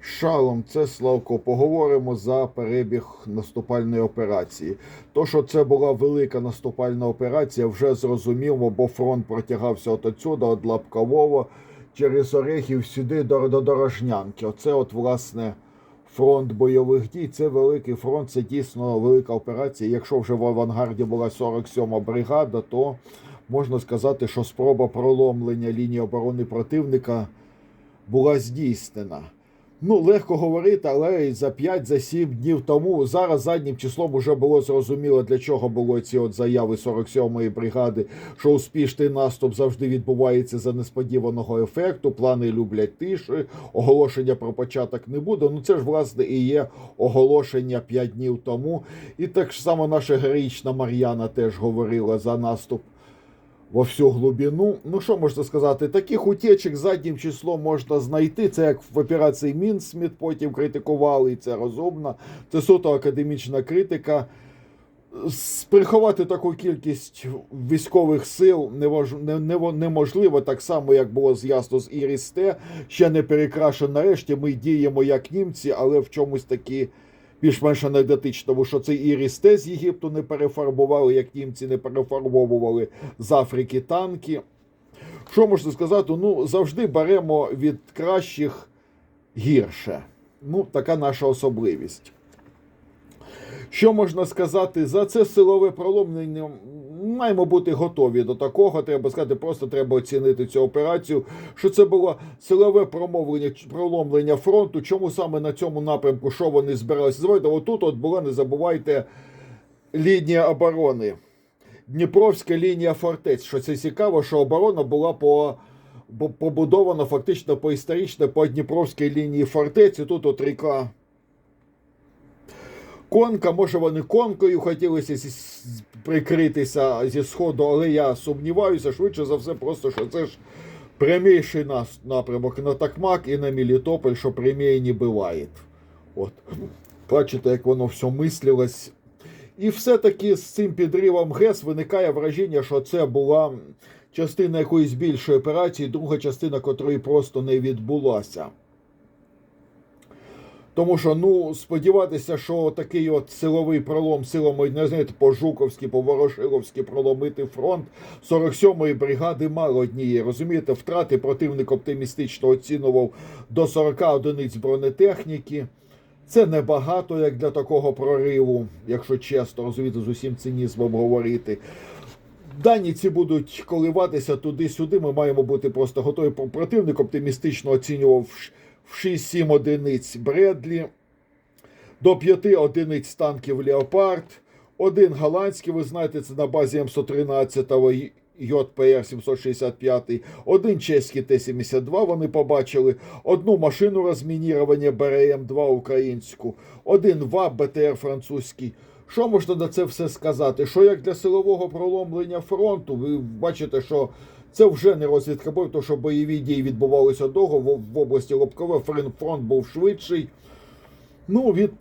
Шалом, це Славко. Поговоримо за перебіг наступальної операції. То, що це була велика наступальна операція, вже зрозуміло, бо фронт протягався от отсюда, от Лапкового, через Орехів сюди до, до Дорожнянки. Оце, от, власне, фронт бойових дій. Це великий фронт, це дійсно велика операція. Якщо вже в авангарді була 47-ма бригада, то можна сказати, що спроба проломлення лінії оборони противника була здійснена. Ну, легко говорити, але за 5-7 днів тому зараз заднім числом вже було зрозуміло, для чого було ці от заяви 47-ї бригади, що успішний наступ завжди відбувається за несподіваного ефекту. Плани люблять тиші, оголошення про початок не буде. Ну це ж власне і є оголошення 5 днів тому. І так само наша героїчна Мар'яна теж говорила за наступ во всю глибину. Ну що можна сказати? Таких утечок заднім числом можна знайти. Це як в операції Мінсміт потім критикували, і це розумно. Це суто академічна критика. Приховати таку кількість військових сил неможливо, так само, як було з'ясно з Іріс Т. Ще не перекрашено. Нарешті ми діємо як німці, але в чомусь такі більш-менш анекдотичному, що це і Т з Єгипту не перефарбували, як німці не перефарбовували з Африки танки. Що можна сказати? Ну, завжди беремо від кращих гірше. Ну, така наша особливість. Що можна сказати за це силове проломлення? Маємо бути готові до такого. Треба сказати, просто треба оцінити цю операцію. Що це було силове промовлення проломлення фронту. Чому саме на цьому напрямку що вони збиралися зробити? Отут от була, не забувайте, лінія оборони. Дніпровська лінія фортець. Що це цікаво, що оборона була по. Побудована фактично по історично по Дніпровській лінії фортеці. Тут от ріка Конка, може вони конкою з- прикритися зі сходу, але я сумніваюся, швидше за все, просто що це ж пряміший напрямок на Такмак і на Мелітополь, що пряміє не буває. От. Бачите, як воно все мислилось. І все-таки з цим підривом ГЕС виникає враження, що це була частина якоїсь більшої операції, друга частина котрої просто не відбулася. Тому що ну сподіватися, що такий от силовий пролом силами не знаєте, по Жуковськи, по Ворошиловськи проломити фронт 47-ї бригади мало однієї. Розумієте, втрати противник оптимістично оцінював до 40 одиниць бронетехніки. Це небагато як для такого прориву, якщо чесно, розумієте, з усім цинізмом говорити. Дані ці будуть коливатися туди-сюди. Ми маємо бути просто готові. Противник оптимістично оцінював в 6-7 одиниць Бредлі, до 5 одиниць танків Леопард, один голландський, ви знаєте, це на базі М113 ЙПР 765, один чеський Т-72 вони побачили, одну машину розмінірування БРМ-2 українську, один ВАБ БТР французький. Що можна на це все сказати? Що як для силового проломлення фронту, ви бачите, що це вже не розвідка бою, тому що бойові дії відбувалися довго в, області Лобкове, фронт був швидший. Ну, від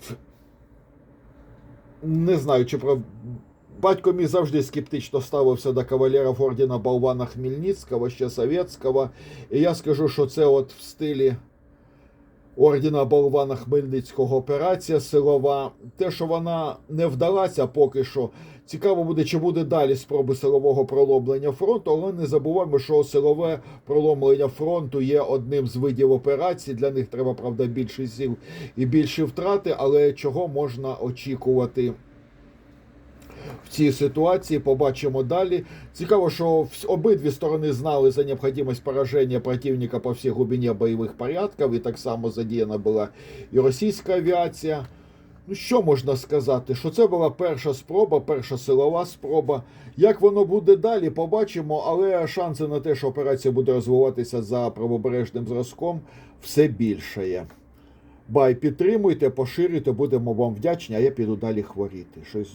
не знаю, чи про. Батько мій завжди скептично ставився до кавалерів ордена Болвана Хмельницького, ще совєтського. І я скажу, що це от в стилі ордена Болвана Хмельницького операція силова. Те, що вона не вдалася поки що. Цікаво буде, чи буде далі спроби силового проломлення фронту, але не забуваємо, що силове проломлення фронту є одним з видів операцій. Для них треба, правда, більше сил і більші втрати, але чого можна очікувати? В цій ситуації побачимо далі. Цікаво, що обидві сторони знали за необхідність пораження противника по всій глибині бойових порядків, і так само задіяна була і російська авіація. Ну, що можна сказати? Що це була перша спроба, перша силова спроба. Як воно буде далі, побачимо, але шанси на те, що операція буде розвиватися за правобережним зразком, все більше є. Бай, підтримуйте, поширюйте, будемо вам вдячні, а я піду далі хворіти. Щось